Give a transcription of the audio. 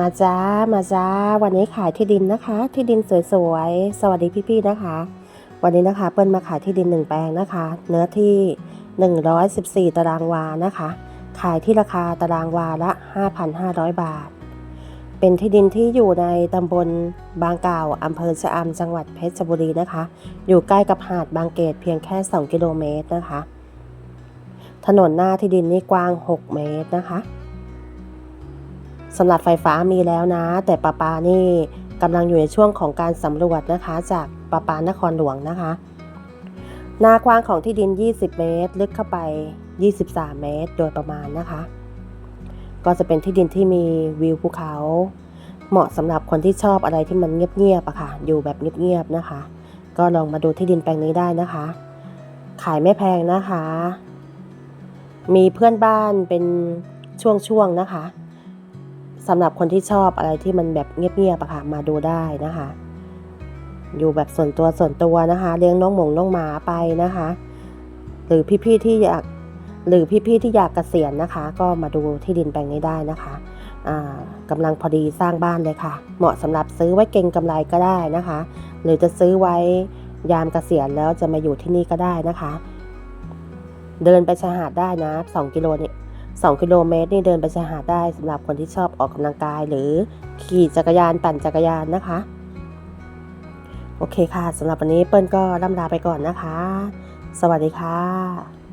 มาจ้า มาจ้า วันนี้ขายที่ดินนะคะ ที่ดินสวยๆ สวัสดีพี่ๆนะคะ วันนี้นะคะเปิ้ลมาขายที่ดินหนึ่งแปลงนะคะ เนื้อที่ 114 ตารางวานะคะ ขายที่ราคาตารางวาละ 5,500 บาท เป็นที่ดินที่อยู่ในตำบลบางกล่าวอำเภอชะอำจังหวัดเพชรบุรีนะคะ อยู่ใกล้กับหาดบางเกตเพียงแค่ 2 กิโลเมตรนะคะ ถนนหน้าที่ดินนี่กว้าง 6 เมตรนะคะ สำหรับไฟฟ้ามีแล้วนะ แต่ประปานี่กำลังอยู่ในช่วงของการสำรวจนะคะจากประปานครหลวงนะคะ หน้ากว้างของที่ดิน 20 เมตร ลึกเข้าไป 23 เมตร โดยประมาณนะคะ ก็จะเป็นที่ดินที่มีวิวภูเขา เหมาะสำหรับคนที่ชอบอะไรที่มันเงียบๆอะค่ะ อยู่แบบเงียบๆนะคะ ก็ลองมาดูที่ดินแปลงนี้ได้นะคะ ขายไม่แพงนะคะ มีเพื่อนบ้านเป็นช่วงๆนะคะ สำหรับคนที่ชอบอะไรที่มันแบบเงียบๆอะค่ะมาดูได้นะคะ อยู่แบบส่วนตัวส่วนตัวนะคะ เลี้ยงน้องหมงน้องหมาไปนะคะ หรือพี่ๆที่อยากหรือพี่ๆที่อยากเกษียณนะคะ ก็มาดูที่ดินแปลงนี้ได้นะคะอ่ากำลังพอดีสร้างบ้านเลยค่ะ เหมาะสำหรับซื้อไว้เก็งกำไรก็ได้นะคะ หรือจะซื้อไว้ยามเกษียณแล้วจะมาอยู่ที่นี่ก็ได้นะคะ เดินไปชายหาดได้นะ 2 กิโลนี่ 2 กิโลเมตรนี่เดินไปชายหาดได้สำหรับคนที่ชอบออกกำลังกายหรือขี่จักรยานปั่นจักรยานนะคะ โอเคค่ะสำหรับวันนี้เปิ้ลก็ล่ำลาไปก่อนนะคะ สวัสดีค่ะ